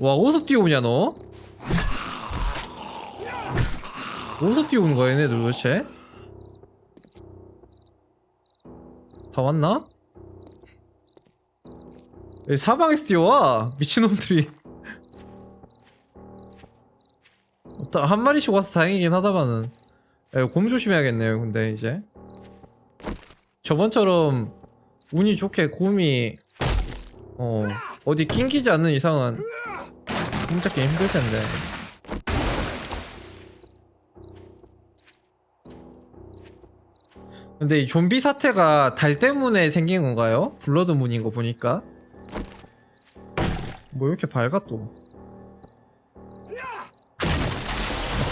와 어디서 뛰어오냐 너? 어디서 뛰어오는 거야 얘네들 도대체? 다 왔나? 여기 사방에서 뛰어와 미친놈들이 다- 한 마리씩 와서 다행이긴 하다마는 곰 조심해야겠네요 근데 이제 저번처럼 운이 좋게 곰이 어 어디 낑기지 않는 이상은 곰 잡기 힘들 텐데 근데 이 좀비 사태가 달 때문에 생긴 건가요? 블러드 문인 거 보니까 뭐 이렇게 밝아 또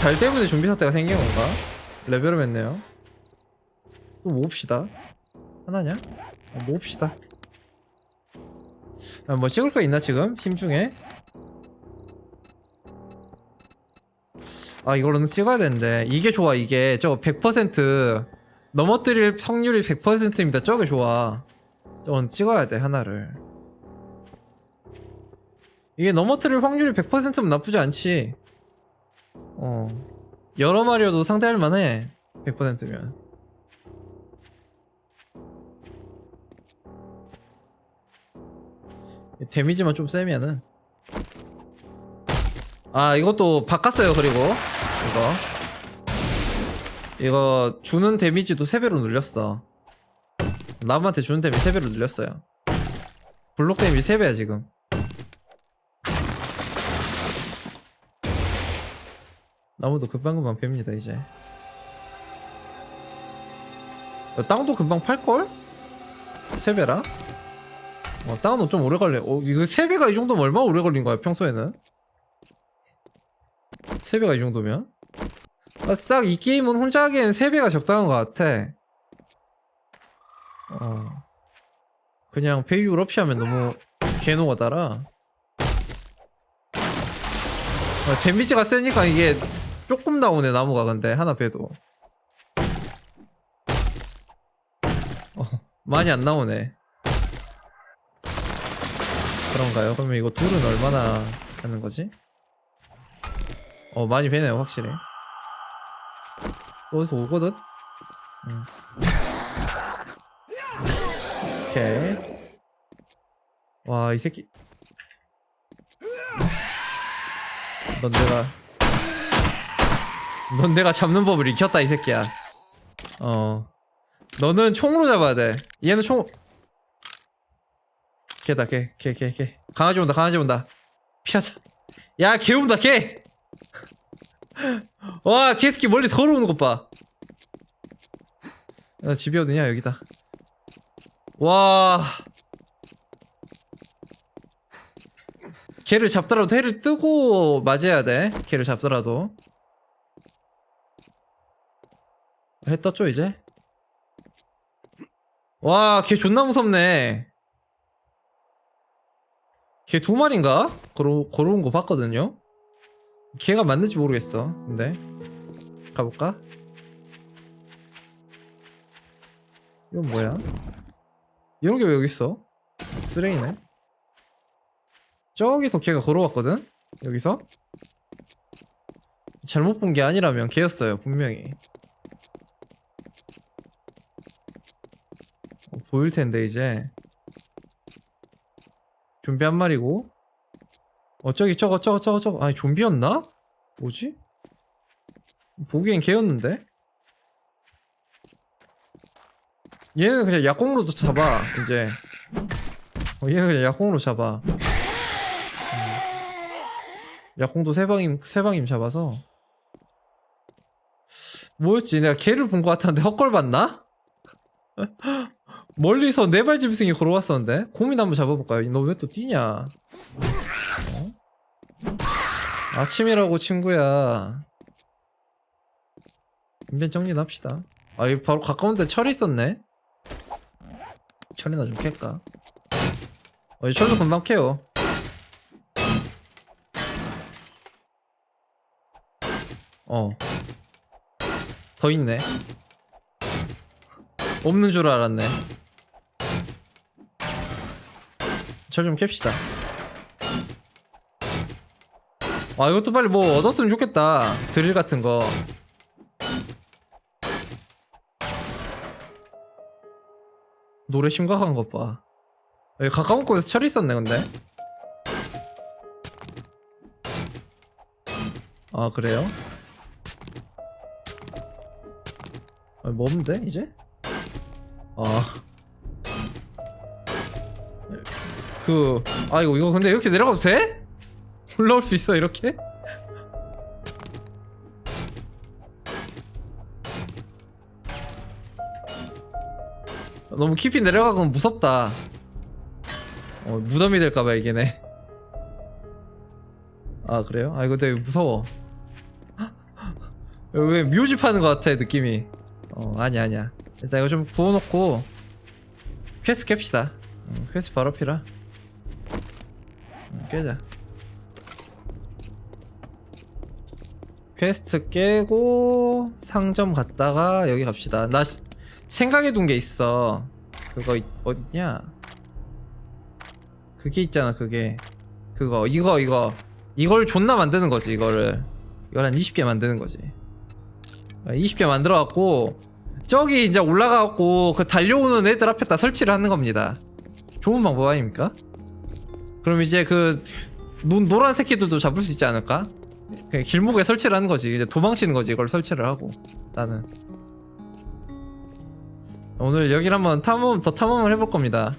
달 때문에 좀비 사태가 생긴 건가? 레벨업 했네요 또 모읍시다 하나냐? 어, 모읍시다 아, 뭐 찍을 거 있나 지금? 힘 중에? 아 이거는 찍어야 되는데. 이게 좋아 이게. 저거 100% 넘어뜨릴 확률이 100%입니다. 저게 좋아. 저건 찍어야 돼 하나를. 이게 넘어뜨릴 확률이 100%면 나쁘지 않지. 어. 여러 마리여도 상대할 만해 100%면. 데미지만 좀 세면은 아 이것도 바꿨어요 그리고. 이거. 이거 주는 데미지도 3배로 늘렸어. 남한테 주는 데미지 3배로 늘렸어요. 블록 데미지 3배야 지금. 나무도 금방금방 팹니다 이제. 어, 땅도 금방 팔걸? 3배라? 어, 땅은 좀 오래 걸려. 어, 이거 3배가 이 정도면 얼마나 오래 걸린 거야 평소에는 3배가 이 정도면? 아, 싹 이 게임은 혼자 하기엔 3배가 적당한 것 같아. 어. 그냥 배율 없이 하면 너무 개노가 따라. 어, 데미지가 세니까 이게 조금 나오네 나무가 근데 하나 배도. 어, 많이 안 나오네. 그런가요? 그러면 이거 둘은 얼마나 하는 거지? 어 많이 배네요 확실히. 어디서 오거든? 음. 오케이. 와 이 새끼. 넌 내가 넌 내가 잡는 법을 익혔다 이 새끼야. 어. 너는 총으로 잡아야 돼. 얘는 총 개다 개개개 개. 강아지 온다 강아지 온다. 피하자. 야개 온다 개 와, 개새끼 멀리 걸어오는 것 봐. 야, 집이 어디냐, 여기다. 와. 개를 잡더라도 해를 뜨고 맞아야 돼. 개를 잡더라도. 해 떴죠, 이제? 와, 개 존나 무섭네. 개두 마리인가? 걸어, 걸어온 거 봤거든요? 걔가 맞는지 모르겠어. 근데 가볼까? 이건 뭐야? 이런 게 왜 여기 있어? 쓰레기네. 저기서 걔가 걸어왔거든? 여기서? 잘못 본 게 아니라면 걔였어요, 분명히. 어, 보일 텐데, 이제. 좀비 한 마리고, 어 저기 저거 저거 저거 저거 아니 좀비였나? 뭐지? 보기엔 개였는데? 얘는 그냥 약공으로도 잡아 이제 어, 얘는 그냥 약공으로 잡아 음. 약공도 세방임 세방임 잡아서 뭐였지 내가 걔를 본 것 같았는데 헛걸 봤나? 멀리서 네발 짐승이 걸어왔었는데 곰이나 한번 잡아볼까요? 너 왜 또 뛰냐 아침이라고 친구야. 인벤 정리나 합시다. 아 여기 바로 가까운데 철이 있었네? 철이나 좀 캘까? 어, 이 철도 금방 캐요. 어더 있네. 없는 줄 알았네. 철 좀 캡시다 아 이것도 빨리 뭐 얻었으면 좋겠다 드릴 같은 거 노래 심각한 것봐 여기 가까운 곳에서 철이 있었네 근데 아 그래요? 아, 뭔데 이제? 아. 그, 아, 이거, 이거 근데 이렇게 내려가도 돼? 올라올 수 있어, 이렇게? 너무 깊이 내려가면 무섭다. 어, 무덤이 될까봐 이게네. 아, 그래요? 아, 이거 되게 무서워. 왜 묘지 파는 것 같아, 느낌이. 어, 아니야, 아니야. 일단 이거 좀 구워놓고, 퀘스트 캡시다. 음, 퀘스트 바로 피라. 음, 깨자. 퀘스트 깨고, 상점 갔다가, 여기 갑시다. 나 시- 생각해 둔 게 있어. 그거, 있- 어딨냐? 그게 있잖아, 그게. 그거, 이거, 이거. 이걸 존나 만드는 거지, 이거를. 이걸 한 20개 만드는 거지. 20개 만들어갖고 저기 이제 올라가갖고 그 달려오는 애들 앞에다 설치를 하는 겁니다. 좋은 방법 아닙니까? 그럼 이제 그 노, 노란 새끼들도 잡을 수 있지 않을까? 그냥 길목에 설치를 하는 거지. 이제 도망치는 거지. 이걸 설치를 하고 나는 오늘 여기를 한번 탐험 더 탐험을 해볼 겁니다.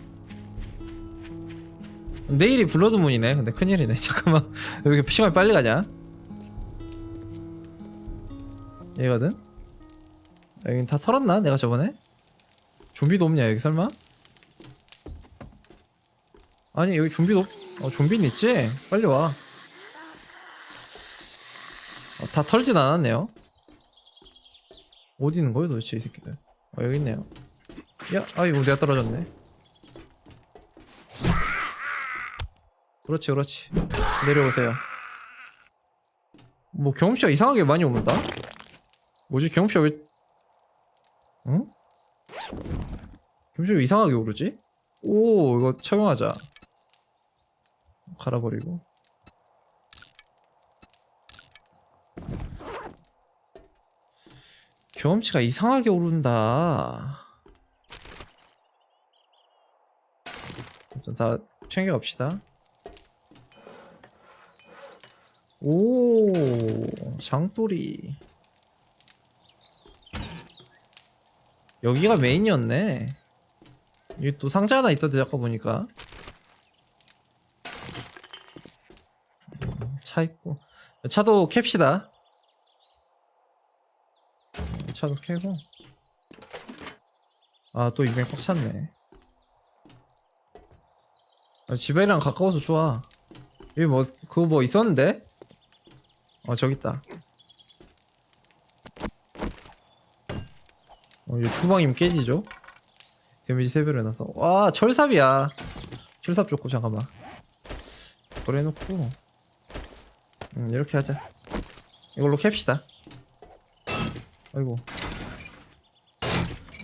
내일이 블러드문이네. 근데 큰일이네. 잠깐만 왜 이렇게 시간이 빨리 가냐? 얘거든? 여긴 다 털었나? 내가 저번에? 좀비도 없냐 여기 설마? 아니 여기 좀비도 없... 어 좀비는 있지? 빨리 와 어, 다 털진 않았네요. 어디 있는 거야 도대체 이 새끼들? 어 여기 있네요. 야 아이고 내가 떨어졌네. 그렇지 그렇지. 내려오세요. 뭐 경험치가 이상하게 많이 오는다? 뭐지 경험치가 왜 응? 경험치가 왜 이상하게 오르지? 오 이거 착용하자. 갈아버리고 경험치가 이상하게 오른다. 일단 다 챙겨갑시다. 오 장돌이. 여기가 메인이었네. 여기 또 상자 하나 있던데 아까 보니까. 음, 차 있고. 차도 캡시다. 음, 차도 캐고. 아 또 이병 꽉 찼네. 아, 집이랑 가까워서 좋아. 여기 뭐 그거 뭐 있었는데? 어 저기 있다. 어, 이제 투방이면 깨지죠? 데미지 3배로 해놔서. 와 철삽이야. 철삽 좋고 잠깐만. 해놓고. 음, 이렇게 하자. 이걸로 캡시다. 아이고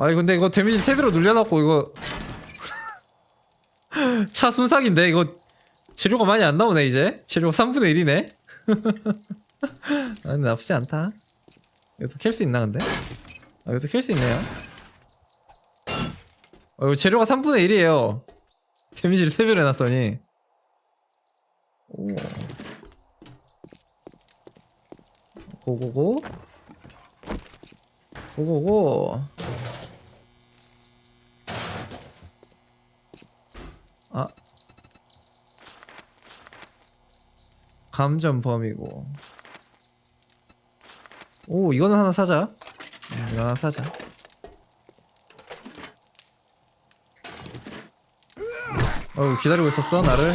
아니 근데 이거 데미지 3배로 늘려놨고 이거 차 순삭인데 이거 재료가 많이 안 나오네 이제? 재료가 3분의 1이네? 아 근데 나쁘지 않다. 이것도 캘 수 있나 근데? 아 이것도 캘 수 있네요. 어, 이거 재료가 3분의 1이에요. 데미지를 3배로 해놨더니. 오. 고고고. 고고고 아. 감전 범이고. 오 이거는 하나 사자. 음, 이거 하나 사자. 어우 기다리고 있었어 나를?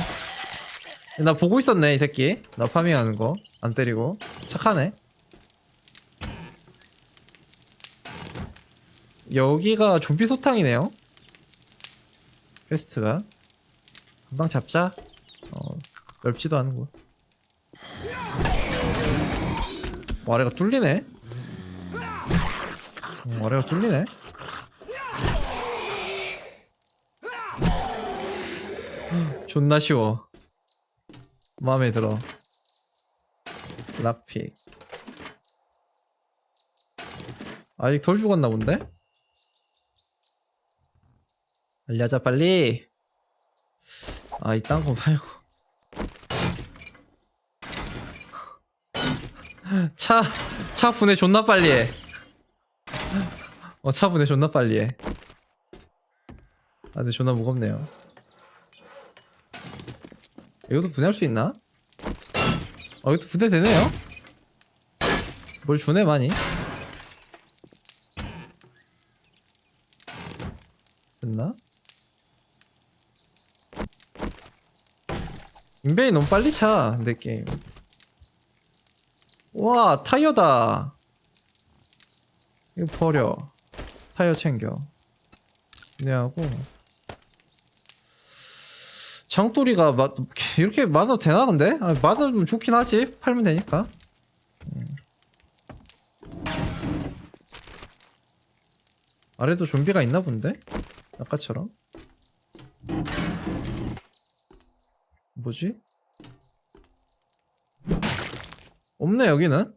나 보고 있었네 이 새끼. 나 파밍하는 거. 안 때리고. 착하네. 여기가 좀비 소탕이네요. 퀘스트가 금방 잡자. 어 넓지도 않은 곳. 어, 아래가 뚫리네. 음, 아래가 뚫리네. 존나 쉬워. 마음에 들어. 락픽 아직 덜 죽었나 본데? 하자 빨리 아 이딴 거 말고 차, 차 분해 존나 빨리 해. 어, 차 분해 존나 빨리 해. 아, 근데 존나 무겁네요. 이것도 분해할 수 있나? 어, 이것도 분해 되네요? 뭘 주네, 많이? 됐나? 인벤이 너무 빨리 차, 내 게임. 와 타이어다 이거 버려 타이어 챙겨 내하고 장돌이가 마, 이렇게 많아도 되나 근데? 아, 많으면 좋긴 하지 팔면 되니까 음. 아래도 좀비가 있나 본데? 아까처럼 뭐지? 없네 여기는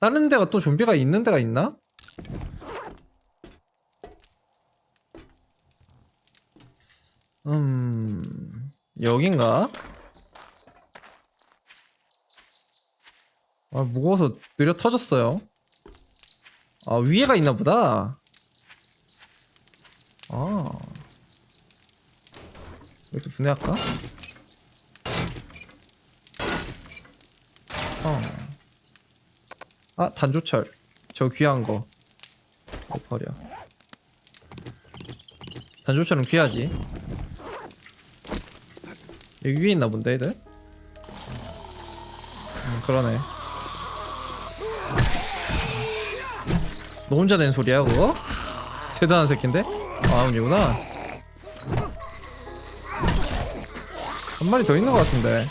다른 데가 또 좀비가 있는 데가 있나? 음 여긴가? 아 무거워서 느려 터졌어요 아 위에가 있나 보다 아 이것도 분해할까? 어. 아 단조철 저 귀한 거 이거 버려 단조철은 귀하지 여기 위에 있나 본데 애들 음 그러네 너 혼자 낸 소리야 그거? 대단한 새끼인데? 아 아니구나 한 마리 더 있는 것 같은데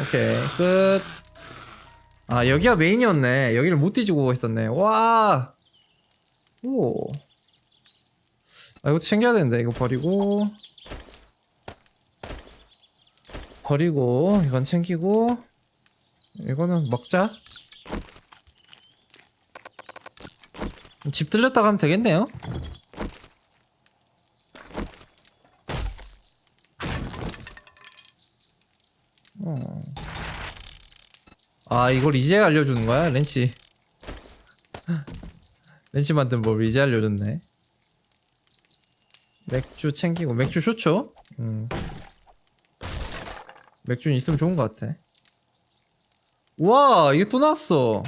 오케이 끝. 아 여기가 메인이었네. 여기를 못 뒤지고 있었네. 와. 오. 아 이거 챙겨야 되는데 이거 버리고 버리고 이건 챙기고 이거는 먹자. 집 들렸다 가면 되겠네요. 아 이걸 이제 알려주는 거야 렌치? 렌치 만든 법 이제 알려줬네. 맥주 챙기고 맥주 좋죠? 음. 맥주는 있으면 좋은 것 같아. 우와 이게 또 나왔어.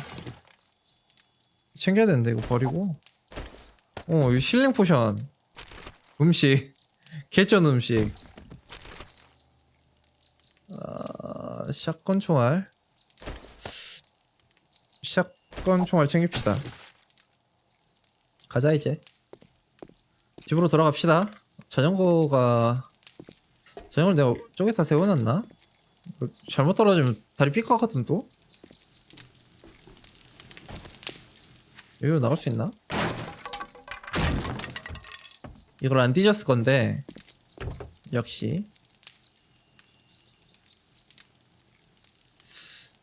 챙겨야 되는데 이거 버리고. 어 이거 실링 포션. 음식. 개쩐 음식. 아, 샷건 총알 샷건 총알 챙깁시다 가자 이제 집으로 돌아갑시다 자전거가 자전거를 내가 쪼개다 세워놨나? 잘못 떨어지면 다리 삐걱하거든 또? 여기로 나갈 수 있나? 이걸 안 뒤졌을 건데 역시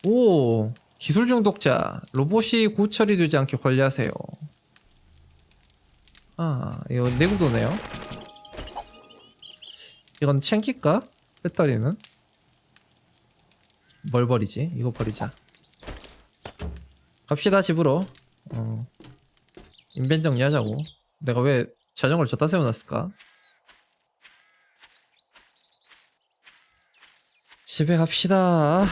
오 기술 중독자 로봇이 고처리 되지 않게 관리하세요. 아 이거 내구도네요. 이건 챙길까? 배터리는? 뭘 버리지? 이거 버리자. 갑시다 집으로. 어. 인벤 정리하자고. 내가 왜 자전거를 졌다 세워놨을까? 집에 갑시다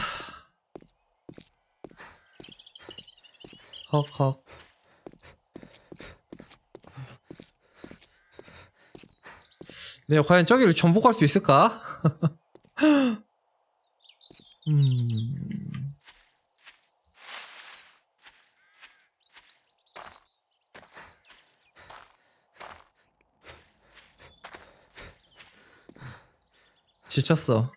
헉헉. 내가 과연 저기를 전복할 수 있을까? 음... 지쳤어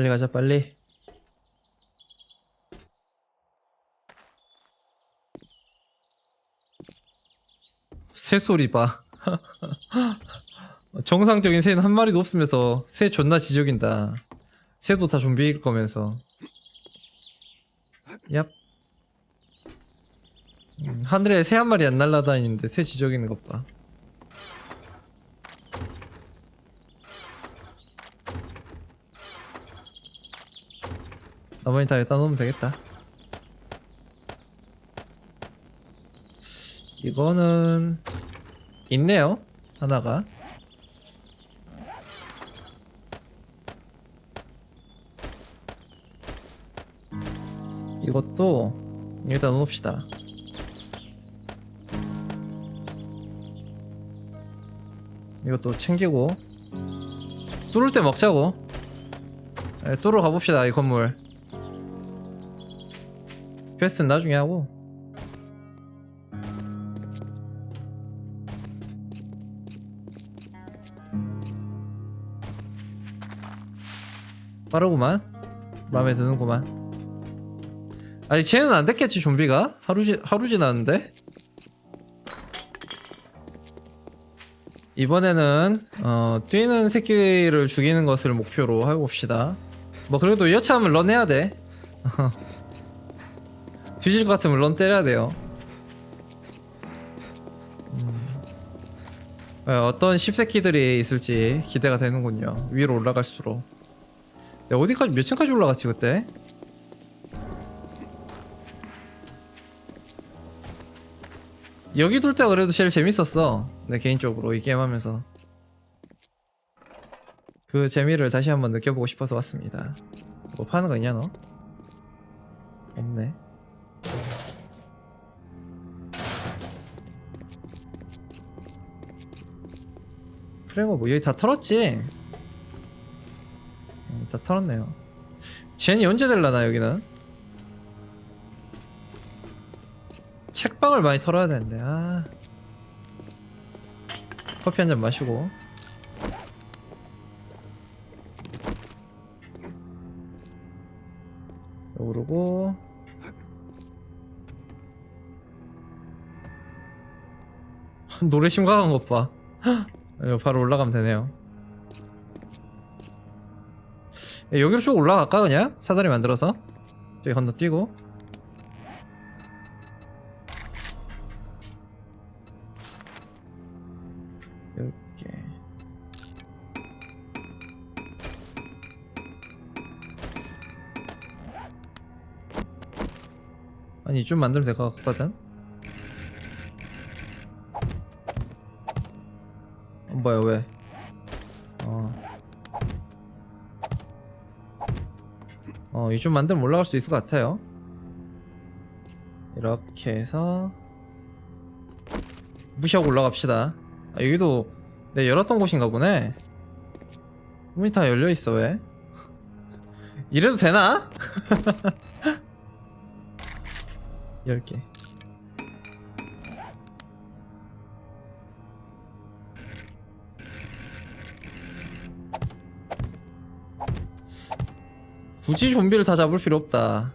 빨리 가자 빨리. 새소리 봐. 정상적인 새는 한 마리도 없으면서 새 존나 지적인다. 새도 다 좀비일 거면서. 야 음, 하늘에 새 한 마리 안 날라다니는데 새 지적이는 것봐. 나머지 다 여기다 놓으면 되겠다. 이거는 있네요. 하나가. 이것도 여기다 놓읍시다. 이것도 챙기고 뚫을 때 먹자고. 네, 뚫으러 가봅시다 이 건물. 퀘스트는 나중에 하고. 빠르구만. 마음에 드는구만. 아니 쟤는 안 됐겠지 좀비가? 하루 지 하루 지났는데? 이번에는 어 뛰는 새끼를 죽이는 것을 목표로 해봅시다. 뭐 그래도 여차하면 런 해야 돼. 뒤질 것 같으면 런 때려야 돼요. 음. 어, 어떤 씹새끼들이 있을지 기대가 되는군요. 위로 올라갈수록. 내가 어디까지 몇 층까지 올라갔지 그때? 여기 돌 때가 그래도 제일 재밌었어. 내 개인적으로 이 게임 하면서. 그 재미를 다시 한번 느껴보고 싶어서 왔습니다. 뭐 파는 거 있냐 너? 없네. 그래 뭐 여기 다 털었지? 음, 다 털었네요. 젠이 언제 될라나 여기는? 책방을 많이 털어야 되는데 아 커피 한 잔 마시고 오르고 노래 심각한 것봐 바로 올라가면 되네요. 야, 여기로 쭉 올라갈까 그냥? 사다리 만들어서? 저기 건너뛰고. 이렇게. 아니 좀 만들면 될 것 같거든 어, 뭐야 왜 어. 어, 이좀 만들면 올라갈 수 있을 것 같아요. 이렇게 해서 무시하고 올라갑시다. 아, 여기도 내 열었던 곳인가 보네. 문이 다 열려 있어 왜? 이래도 되나? 10개. 굳이 좀비를 다 잡을 필요 없다.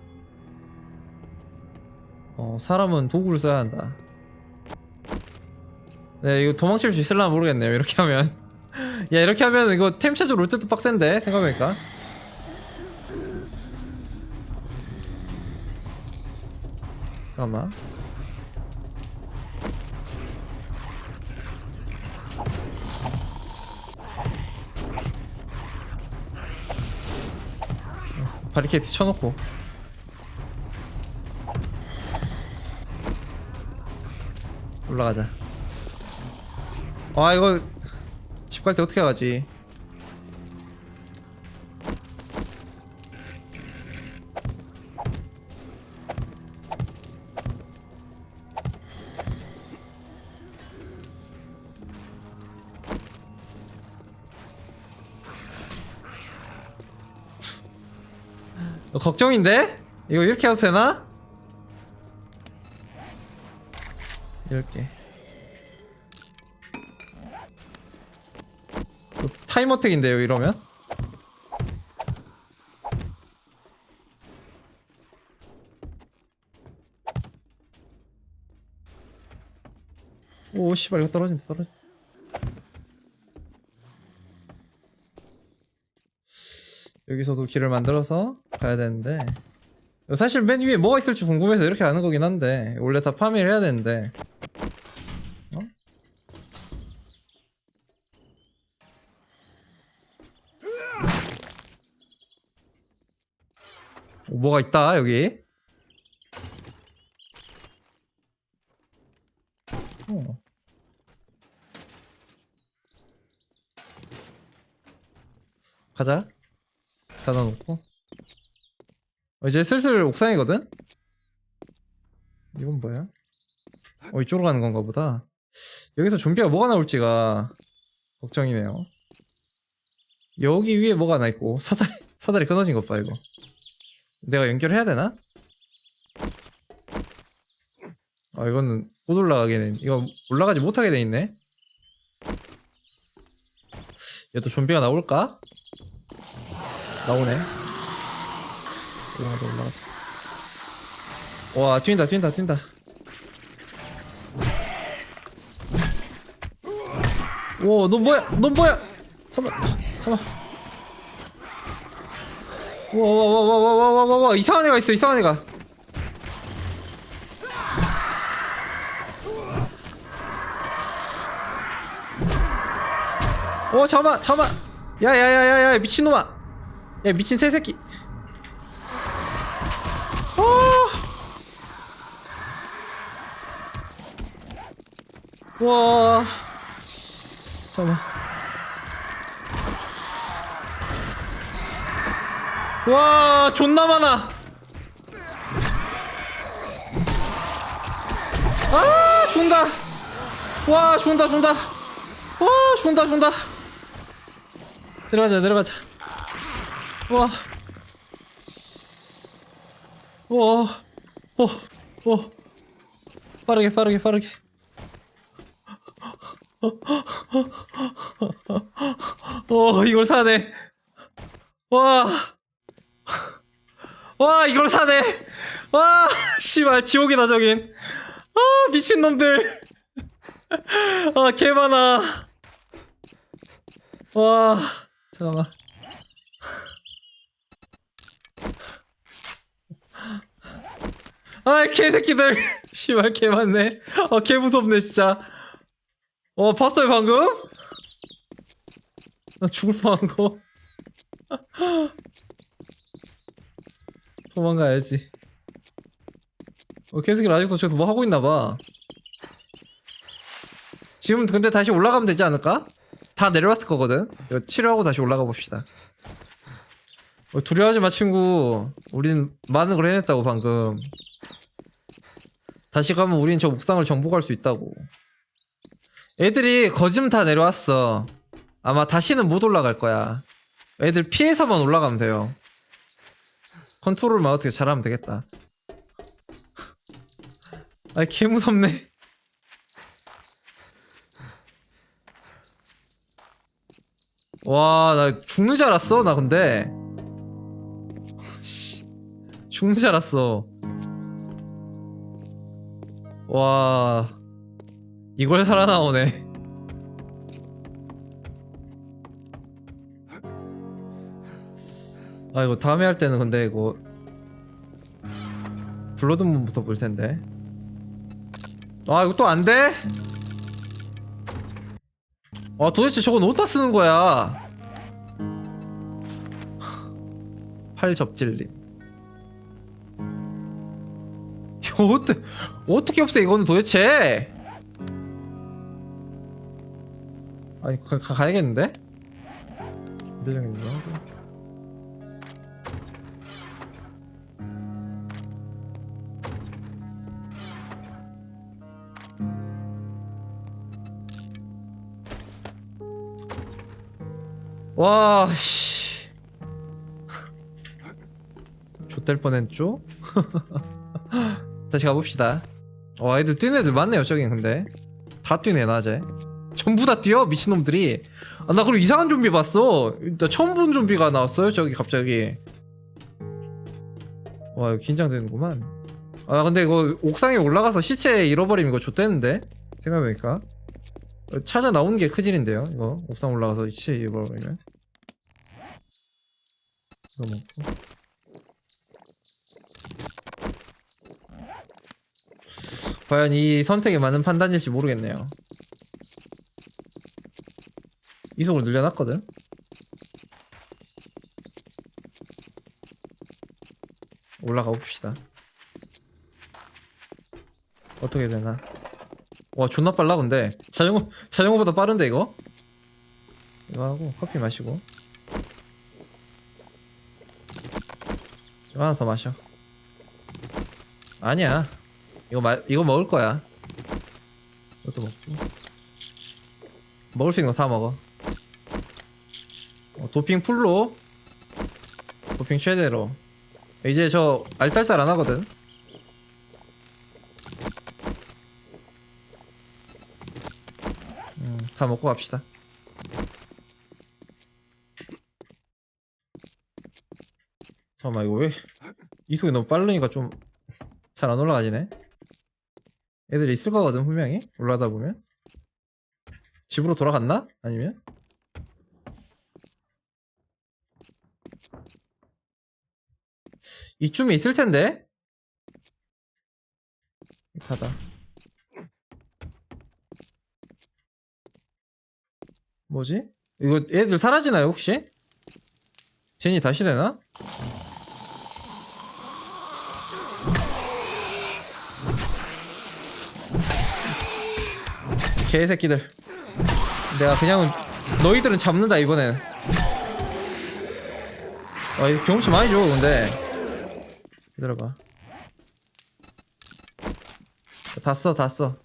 어, 사람은 도구를 써야 한다. 네, 이거 도망칠 수 있을라 모르겠네요. 이렇게 하면. 야, 이렇게 하면 이거 템 찾으러 올 때도 빡센데, 생각해보니까. 잠깐만. 바리케이트 쳐놓고. 올라가자. 아 이거 집 갈 때 어떻게 가지 걱정인데? 이거 이렇게 해도 되나? 이렇게 이거 타임어택인데요 이러면? 오 씨발 이거 떨어진다 떨어진다 여기서도 길을 만들어서 가야 되는데. 사실 맨 위에 뭐가 있을지 궁금해서 이렇게 하는 거긴 한데 원래 다 파밍을 해야 되는데. 어? 오, 뭐가 있다 여기? 어. 가자. 닫아놓고. 어, 이제 슬슬 옥상이거든? 이건 뭐야? 어 이쪽으로 가는 건가 보다 여기서 좀비가 뭐가 나올지가 걱정이네요 여기 위에 뭐가 하나 있고 사다리 사다리 끊어진 것 봐 이거 내가 연결해야 되나? 아 이거는 못 올라가게 돼 이거 올라가지 못하게 돼 있네 얘도 좀비가 나올까? 나오네 올라가자 올라가자. 와 튄다 튄다 튄다. 오너 뭐야? 너 뭐야? 잠깐만 잠깐만. 와와와와와와와와 이상한 애가 있어 이상한 애가. 어 잠깐만 잠깐만. 야야야야야 미친놈아. 야 미친 새새끼 와. 와. 잠깐만. 와, 존나 많아. 아, 죽는다. 와, 죽는다, 죽는다. 와, 죽는다, 죽는다. 내려가자, 내려가자. 와. 와. 어, 어. 빠르게, 빠르게, 빠르게. 어, 이걸 사네. 와. 와, 이걸 사네. 와, 씨발, 지옥이다, 저긴. 아, 미친놈들. 아, 개 많아. 와, 잠깐만. 아, 개새끼들. 씨발, 개 많네. 아, 개 무섭네, 진짜. 어, 봤어요, 방금? 나 죽을 뻔한 거. 도망가야지. 어, 개새끼 아직도 저기서 뭐 하고 있나봐. 지금 근데 다시 올라가면 되지 않을까? 다 내려왔을 거거든? 이거 치료하고 다시 올라가 봅시다. 어, 두려워하지 마, 친구. 우린 많은 걸 해냈다고, 방금. 다시 가면 우린 저 옥상을 정복할 수 있다고. 애들이 거짐 다 내려왔어. 아마 다시는 못 올라갈 거야. 애들 피해서만 올라가면 돼요. 컨트롤만 어떻게 잘하면 되겠다. 아, 개 무섭네. 와, 나 죽는 줄 알았어, 나 근데. 씨, 죽는 줄 알았어. 와, 이걸 살아나오네. 아 이거 다음에 할 때는 근데 이거 블러드문부터 볼 텐데. 아 이거 또 안 돼? 아 도대체 저건 어디다 쓰는 거야? 팔 접질림. 어떻게 어떻게 없애 이거는 도대체? 아니 가, 가 가 야겠는데? 밀려겠는데? 와, 씨. 좆될 뻔했죠? 다시 가봅시다. 와, 애들 뛰는 애들 많네요, 저긴 근데. 다 뛰네, 낮에. 전부 다 뛰어, 미친놈들이. 아, 나 그리고 이상한 좀비 봤어. 나 처음 본 좀비가 나왔어요, 저기 갑자기. 와, 이거 긴장되는구만. 아, 근데 이거 옥상에 올라가서 시체 잃어버리면 이거 좆되는데? 생각해보니까 어, 찾아 나오는 게 크진인데요 이거 옥상 올라가서 이치 입어버리면 이거 먹고 과연 이 선택에 맞는 판단일지 모르겠네요 이속을 늘려놨거든. 올라가 봅시다. 어떻게 되나? 와 존나 빨라 근데. 자전거 자전거보다 빠른데 이거? 이거 하고 커피 마시고. 이거 하나 더 마셔. 아니야. 이거 마 이거 먹을 거야. 이것도 먹고. 먹을 수 있는 거 다 먹어. 어, 도핑 풀로 도핑 최대로 이제 저 알딸딸 안 하거든 음, 다 먹고 갑시다. 잠깐만 이거 왜 이 속이 너무 빠르니까 좀 잘 안 올라가지네. 애들 있을 거거든 분명히 올라가다 보면 집으로 돌아갔나? 아니면 이쯤에 있을 텐데. 가다. 뭐지? 이거 애들 사라지나요 혹시? 제니 다시 되나? 개새끼들 내가 그냥 너희들은 잡는다 이번엔 아 이거 경험치 많이 줘 근데 기다려봐. 다 써 다써.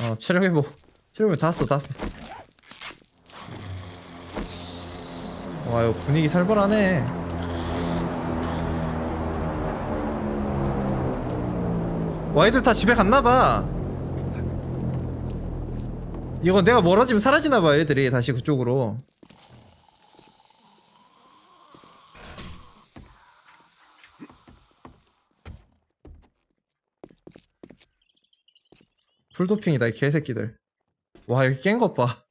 어 체력 회복. 체력 회복 다써 다써. 와 이거 분위기 살벌하네. 와 애들 다 집에 갔나봐. 이거 내가 멀어지면 사라지나봐 애들이. 다시 그쪽으로 풀도핑이다 이 개새끼들. 와 여기 깬 것 봐